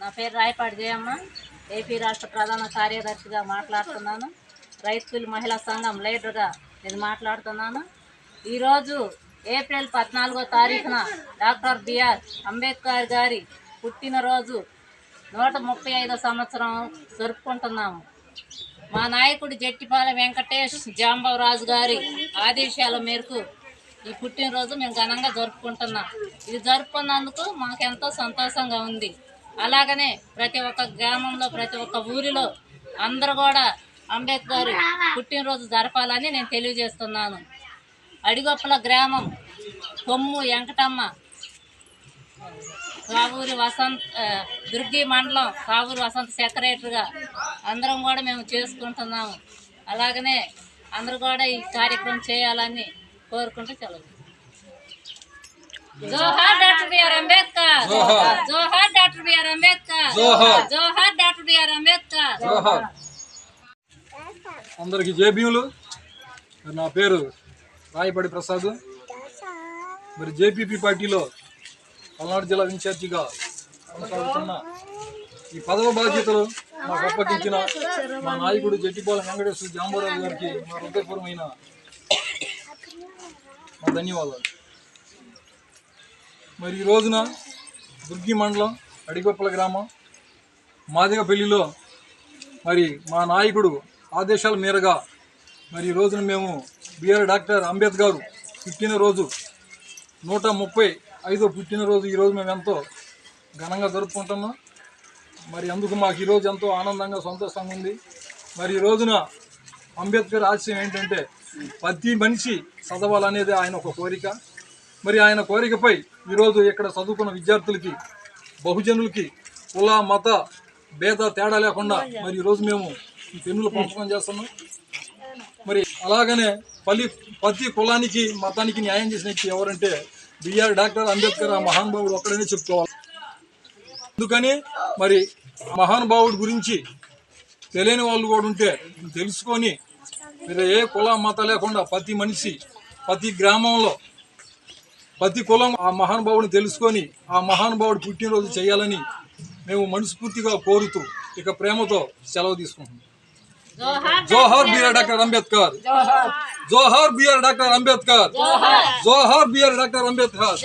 నా పేరు రాయపాటి జయమ్మ ఏపీ రాష్ట్ర ప్రధాన కార్యదర్శిగా మాట్లాడుతున్నాను. రైతులు మహిళా సంఘం లీడర్గా నేను మాట్లాడుతున్నాను. ఈరోజు ఏప్రిల్ పద్నాలుగో తారీఖున డాక్టర్ బిఆర్ అంబేద్కర్ గారి పుట్టినరోజు. నూట ముప్పై ఐదో సంవత్సరం జరుపుకుంటున్నాము. మా నాయకుడు జట్టిపాల వెంకటేష్ జాంబవరాజు గారి ఆదేశాల మేరకు ఈ పుట్టినరోజు మేము ఘనంగా జరుపుకుంటున్నాం. ఇది జరుపుకున్నందుకు మాకెంతో సంతోషంగా ఉంది. అలాగనే ప్రతి ఒక్క గ్రామంలో ప్రతి ఒక్క ఊరిలో అందరూ కూడా అంబేద్కర్ పుట్టినరోజు జరపాలని నేను తెలియజేస్తున్నాను. అడిగొప్పల గ్రామం కొమ్ము వెంకటమ్మ కావూరి వసంత్ దుర్గి మండలం కావూరి వసంత్ సెక్రటరీగా అందరం కూడా మేము చేసుకుంటున్నాము. అలాగనే అందరూ కూడా ఈ కార్యక్రమం చేయాలని కోరుకుంటూ సెలవు. జోహార్ డాక్టర్ బిఆర్ అంబేద్కర్. జోహార్. Doctor BR Ambedkar. జోహార్. Doctor BR Ambedkar. అందరికి జేబీయులు మరి నా పేరు రాయపడి ప్రసాద్. మరి జేపీపీ పార్టీలో పల్నాడు జిల్లా ఇన్ఛార్జిగా కొనసాగుతున్న ఈ పదవ బాధ్యతలు మాకు అప్పగించిన మా నాయకుడు జట్టిపాలెం వెంకటేశ్వర జాంబోరావు గారికి మా హృదయపూర్వమైన మా ధన్యవాదాలు. మరి ఈ రోజున దుర్గి మండలం అడిగొప్పల గ్రామం మాదిగపల్లిలో మరి మా నాయకుడు ఆదేశాల మేరగా మరి ఈ రోజున మేము బిఆర్ డాక్టర్ అంబేద్కర్ పుట్టినరోజు నూట ముప్పై ఐదో పుట్టినరోజు ఈరోజు మేము ఎంతో ఘనంగా జరుపుకుంటున్నాం. మరి అందుకు మాకు ఈరోజు ఎంతో ఆనందంగా సంతోషంగా ఉంది. మరి ఈ రోజున అంబేద్కర్ ఆశయం ఏంటంటే ప్రతి మనిషి చదవాలనేది ఆయన ఒక కోరిక. మరి ఆయన కోరికపై ఈరోజు ఇక్కడ చదువుకున్న విద్యార్థులకి బహుజనులకి కుల మత భేద తేడా లేకుండా మరి ఈరోజు మేము పెన్నులు పంపకం చేస్తున్నాం. మరి అలాగనే పల్లి ప్రతి కులానికి మతానికి న్యాయం చేసిన వ్యక్తి ఎవరంటే బిఆర్ డాక్టర్ అంబేద్కర్. ఆ మహానుభావుడు ఒక్కడనే చెప్పుకోవాలి. అందుకని మరి మహానుభావుడి గురించి తెలియని వాళ్ళు కూడా ఉంటే తెలుసుకొని మీరు ఏ కుల మత లేకుండా ప్రతి మనిషి ప్రతి గ్రామంలో ప్రతి కులం ఆ మహానుభావుని తెలుసుకొని ఆ మహానుభావుడు పుట్టినరోజు చేయాలని మేము మనస్ఫూర్తిగా కోరుతూ ఇక ప్రేమతో సెలవు తీసుకుంటున్నాం. జోహార్ బిఆర్ డాక్టర్ అంబేద్కర్. జోహార్. BR doctor Ambedkar. జోహార్. BR doctor Ambedkar.